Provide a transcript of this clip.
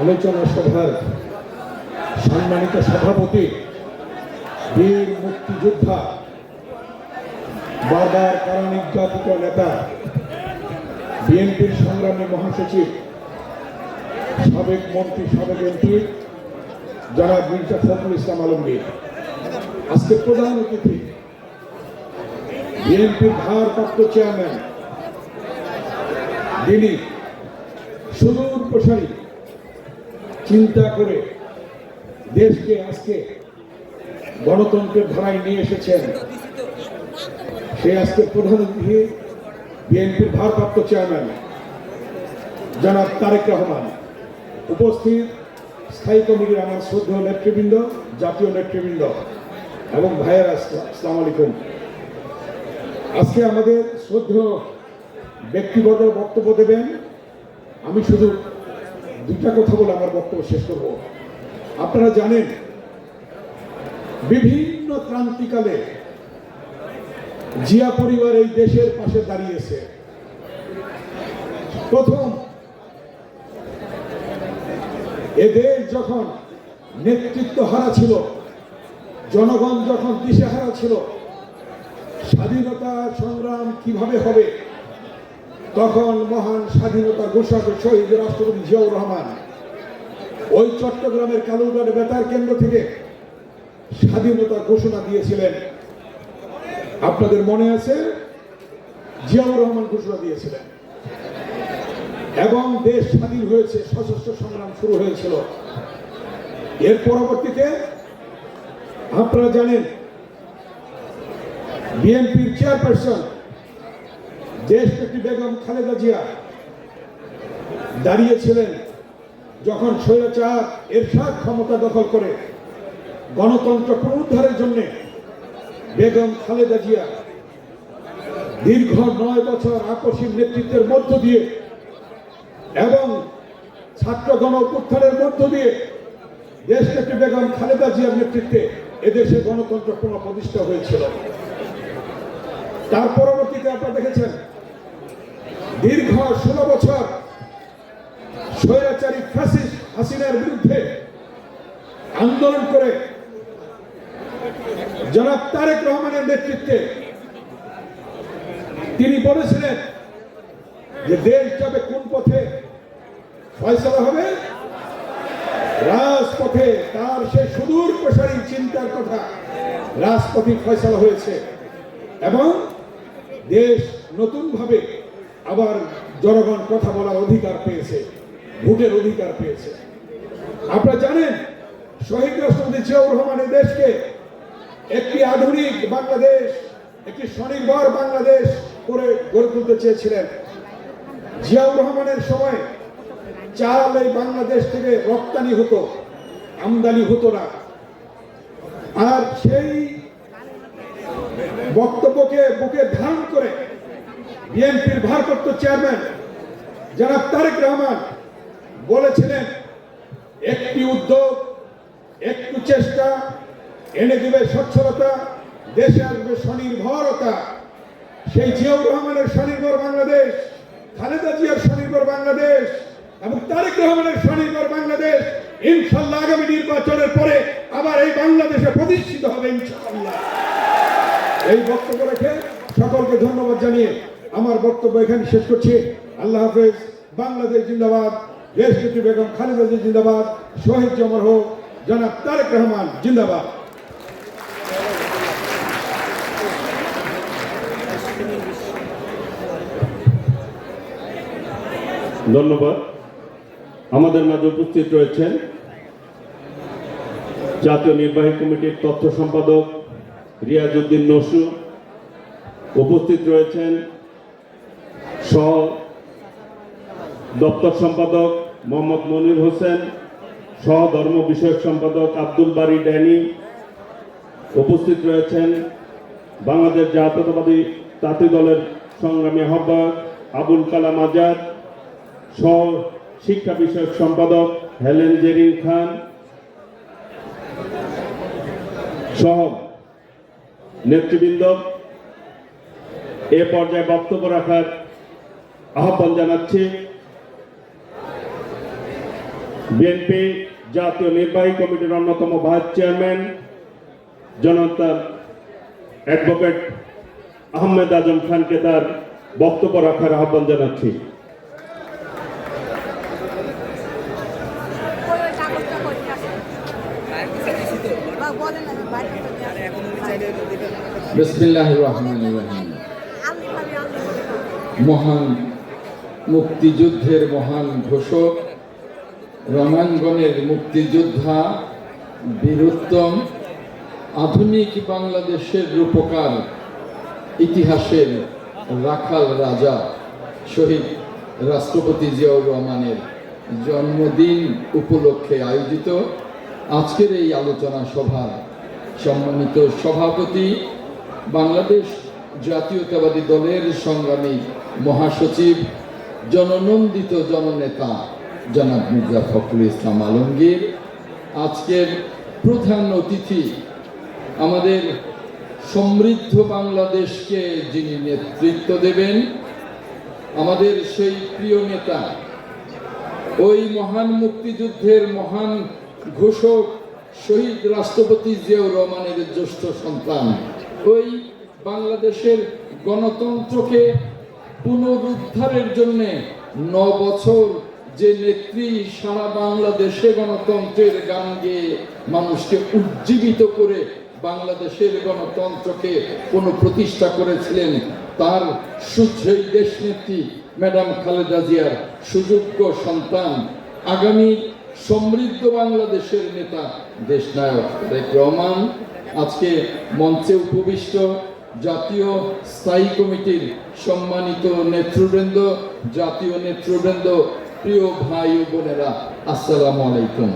আলোচনা সভার সম্মানিত সভাপতি, বীর মুক্তিযোদ্ধা, বারবার কারণ নির্যাতিত নেতা, বিএনপির সংগ্রামী মহাসচিব, সাবেক মন্ত্রী, সাবেক এমপি, জনাব মির্জা ফখরুল ইসলাম আলমগীর। আজকে প্রধান অতিথি, বিএনপির ভারপ্রাপ্ত চেয়ারম্যান, যিনি সুদূর প্রসারী চিন্তা করে দেশকে আজকে গণতন্ত্রের ধারায় নিয়ে এসেছেন। সে আজকে প্রধান অতিথি বিএনপির ভারপ্রাপ্ত চেয়ারম্যান, জনাব তারেক রহমান। উপস্থিত স্থায়ী কমিটির আমার শ্রদ্ধেয় নেতৃবৃন্দ, জাতীয় নেতৃবৃন্দ এবং ভাইয়েরা, আসসালামু আলাইকুম। আজকে আমাদের শ্রদ্ধেয় ব্যক্তিগত বক্তব্য দেবেন। আমি শুধু দুটা কথা বলে আমার বক্তব্য শেষ করব। আপনারা জানেন, বিভিন্ন ক্রান্তিকালে জিয়া পরিবার এই দেশের পাশে দাঁড়িয়েছে। প্রথম, এদের যখন নেতৃত্ব হারা ছিল, জনগণ যখন দিশেহারা ছিল, স্বাধীনতা সংগ্রাম কীভাবে হবে তখন মহান স্বাধীনতা ঘোষক শহীদ রাষ্ট্রপতি জিয়াউর রহমান ওই চট্টগ্রামের কালুরঘাট বেতার কেন্দ্র থেকে স্বাধীনতা ঘোষণা দিয়েছিলেন। আপনাদের মনে আছে? জিয়াউর রহমান ঘোষণা দিয়েছিলেন। এবং দেশ স্বাধীন হয়েছে, সশস্ত্র সংগ্রাম শুরু হয়েছিল। এর পরবর্তীতে আপনারা জানেন, বিএনপির চেয়ারপারসন দেশনেত্রী বেগম খালেদা জিয়া দাঁড়িয়েছিলেন যখন স্বৈরাচার, এরশাদ ক্ষমতা দখল করে গণতন্ত্র পুনরুদ্ধারের জন্য বেগম খালেদা জিয়া দীর্ঘ নয় বছর আকস্মিক নেতৃত্বের মধ্য দিয়ে এবং ছাত্র গণ উত্থানের মধ্য দিয়ে দেশনেত্রী বেগম খালেদা জিয়ার নেতৃত্বে এদেশে গণতন্ত্র পুনঃপ্রতিষ্ঠা হয়েছিল। তার পরবর্তীতে আপনারা দেখেছেন দীর্ঘ ষোলো বছর স্বৈরাচারী ফ্যাসিস্ট হাসিনার বিরুদ্ধে আন্দোলন করে জনাব তারেক রহমানের নেতৃত্বে তিনি বলেছিলেন যে দেশ যাবে কোন পথে? ফয়সলা হবে? রাজপথে। তার সে সুদূর প্রসারী চিন্তার কথা। রাজপথে ফয়সলা হয়েছে। এবং দেশ নতুনভাবে আবার জনগণ কথা বলার অধিকার পেয়েছে, ভোটের অধিকার পেয়েছে। আপনারা জানেন, শহীদ রাষ্ট্রপতি জিয়াউর রহমানের দেশকে একটি আধুনিক বাংলাদেশ, একটি স্বনির্ভর বাংলাদেশ করে গড়ে তুলতে চেয়েছিলেন। জিয়াউর রহমানের সময় চাল এই বাংলাদেশ থেকে রপ্তানি হতো, আমদানি হতো না। আর সেই বক্তব্যকে বুকে ধারণ করে বিএনপির ভারপ্রাপ্ত চেয়ারম্যান জনাব তারেক রহমান বলেছিলেন, একটি উদ্যোগ, একটু চেষ্টা, এনে দেবে স্বচ্ছলতা, দেশে আসবে স্বনির্ভরতা। সেই জিয়াউর রহমানের স্বনির্ভর বাংলাদেশ, খালেদা জিয়ার স্বনির্ভর বাংলাদেশ এবং তারেক রহমানের স্বনির্ভর বাংলাদেশ, ইনশাল্লাহ আগামী নির্বাচনের পরে আবার এই বাংলাদেশে প্রতিষ্ঠিত হবে ইনশাআল্লাহ এই বক্তব্য রেখে সকলকে ধন্যবাদ জানিয়ে আমার বক্তব্য এখানে শেষ করছি। আল্লাহ হাফেজ। বাংলাদেশ জিন্দাবাদ। দেশ বেগম খালেদা জিন্দাবাদ। শহীদ জমর হোক। জনাব তারেক রহমান জিন্দাবাদ। ধন্যবাদ। আমাদের মাঝে উপস্থিত রয়েছেন জাতীয় নির্বাহী কমিটির তথ্য সম্পাদক রিয়াজউদ্দিন নসু উপস্থিত রয়েছেন সহ দপ্তর সম্পাদক মোহাম্মদ মনির হোসেন, সহ ধর্ম বিষয়ক সম্পাদক আব্দুল বারি ড্যানি উপস্থিত রয়েছেন বাংলাদেশ জাতীয়তাবাদী তাঁতি দলের সংগ্রামী আহ্বায়ক আবুল কালাম আজাদ, সহ শিক্ষা বিষয়ক সম্পাদক হেলেন জেরিন খান, সহ নেতৃবৃন্দ। এ পর্যায়ে বক্তব্য রাখার আহ্বান জানাচ্ছি বিএনপি জাতীয় নির্বাহী কমিটির অন্যতম ভাইস চেয়ারম্যান জনতা অ্যাডভোকেট আহমেদ আজম খানকে তার বক্তব্য রাখার আহ্বান জানাচ্ছি রহিম। মহান মুক্তিযুদ্ধের মহান ঘোষক, রণাঙ্গনের মুক্তিযোদ্ধা, বীরুত্তম, আধুনিক বাংলাদেশের রূপকার, ইতিহাসের রাখাল রাজা, শহীদ রাষ্ট্রপতি জিয়াউর রহমানের জন্মদিন উপলক্ষে আয়োজিত আজকের এই আলোচনা সভা সম্মানিত সভাপতি, বাংলাদেশ জাতীয়তাবাদী দলের সংগ্রামী মহাসচিব জননন্দিত জননেতা জনাব মির্জা ফখরুল ইসলাম আলমগীর। আজকের প্রধান অতিথি আমাদের সমৃদ্ধ বাংলাদেশকে যিনি নেতৃত্ব দেবেন, আমাদের সেই প্রিয় নেতা, ওই মহান মুক্তিযুদ্ধের মহান ঘোষক শহীদ রাষ্ট্রপতি জিয়াউর রহমানের জ্যেষ্ঠ সন্তান, ওই বাংলাদেশের গণতন্ত্রকে পুনরুদ্ধারের জন্য ন বছর যে নেত্রী সারা বাংলাদেশে গণতন্ত্রের গান গেয়ে মানুষকে উজ্জীবিত করে বাংলাদেশের গণতন্ত্রকে কোনো প্রতিষ্ঠা করেছিলেন, তার সুশ্রী দেশনেত্রী ম্যাডাম খালেদা জিয়ার সুযোগ্য সন্তান, আগামী সমৃদ্ধ বাংলাদেশের নেতা, দেশনায়ক তারেক রহমান। আজকে মঞ্চে উপবিষ্ট জাতীয় স্থায়ী কমিটির সম্মানিত নেতৃবৃন্দ জাতীয় নেতৃবৃন্দ প্রিয় ভাই ও বোনেরা আসসালামু আলাইকুম।